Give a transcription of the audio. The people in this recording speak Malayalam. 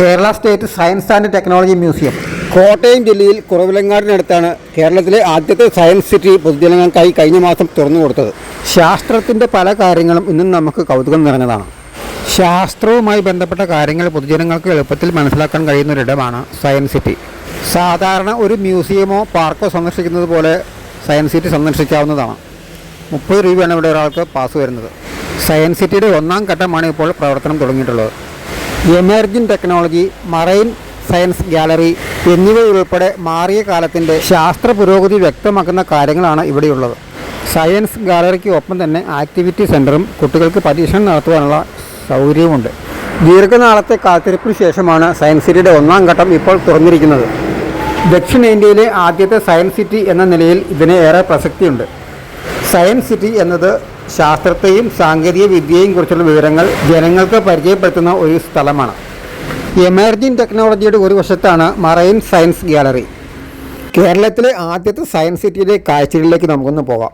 Kerala state science and technology museum. Kottayam ജില്ലയിൽ കുറവിലങ്ങാടിനടുത്താണ് കേരളത്തിലെ ആദ്യത്തെ സയൻസ് സിറ്റി പൊതുജനങ്ങൾക്കായി കഴിഞ്ഞ മാസം തുറന്നു കൊടുത്തത്. ശാസ്ത്രത്തിന്റെ പല കാര്യങ്ങളും ഇന്നും നമുക്ക് കൗതുകം നിറഞ്ഞതാണ്. ശാസ്ത്രവുമായി ബന്ധപ്പെട്ട കാര്യങ്ങൾ പൊതുജനങ്ങൾക്ക് എളുപ്പത്തിൽ മനസ്സിലാക്കാൻ കഴിയുന്ന ഒരിടമാണ് സയൻസ് സിറ്റി. സാധാരണ ഒരു മ്യൂസിയമോ പാർക്കോ സന്ദർശിക്കുന്നത് പോലെ സയൻസ് സിറ്റി സന്ദർശിക്കാവുന്നതാണ്. മുപ്പത് രൂപയാണ് ഇവിടെ ഒരാൾക്ക് പാസ് വരുന്നത്. സയൻസ് സിറ്റിയുടെ ഒന്നാം ഘട്ടമാണ് ഇപ്പോൾ പ്രവർത്തനം തുടങ്ങിയിട്ടുള്ളത്. Emerging technology marine science gallery എന്നിവയുൾപ്പെടെ മാറിയ കാലത്തിന്റെ ശാസ്ത്ര പുരോഗതി വ്യക്തമാക്കുന്ന കാര്യങ്ങളാണ് ഇവിടെയുള്ളത്. സയൻസ് ഗാലറിക്ക് ഒപ്പം തന്നെ ആക്ടിവിറ്റി സെന്ററും കുട്ടികൾക്ക് പരീക്ഷണം നടത്തുവാനുള്ള സൗകര്യവുമുണ്ട്. ദീർഘനാളത്തെ കാത്തിരിപ്പിന് ശേഷമാണ് സയൻസ് സിറ്റിയുടെ ഒന്നാം ഘട്ടം ഇപ്പോൾ തുറന്നിരിക്കുന്നത്. ദക്ഷിണേന്ത്യയിലെ ആദ്യത്തെ സയൻസ് സിറ്റി എന്ന നിലയിൽ ഇതിന് ഏറെ പ്രസക്തിയുണ്ട്. സയൻസ് സിറ്റി എന്നത് ശാസ്ത്രത്തെയും സാങ്കേതിക വിദ്യയെയും കുറിച്ചുള്ള വിവരങ്ങൾ ജനങ്ങൾക്ക് പരിചയപ്പെടുത്തുന്ന ഒരു സ്ഥലമാണ്. എമർജിംഗ് ടെക്നോളജിയുടെ ഒരു വശത്താണ് മറൈൻ സയൻസ് ഗാലറി കേരളത്തിലെ ആദ്യത്തെ സയൻസ് സിറ്റിയിലെ കാഴ്ചകളിലേക്ക് നമുക്കൊന്ന് പോകാം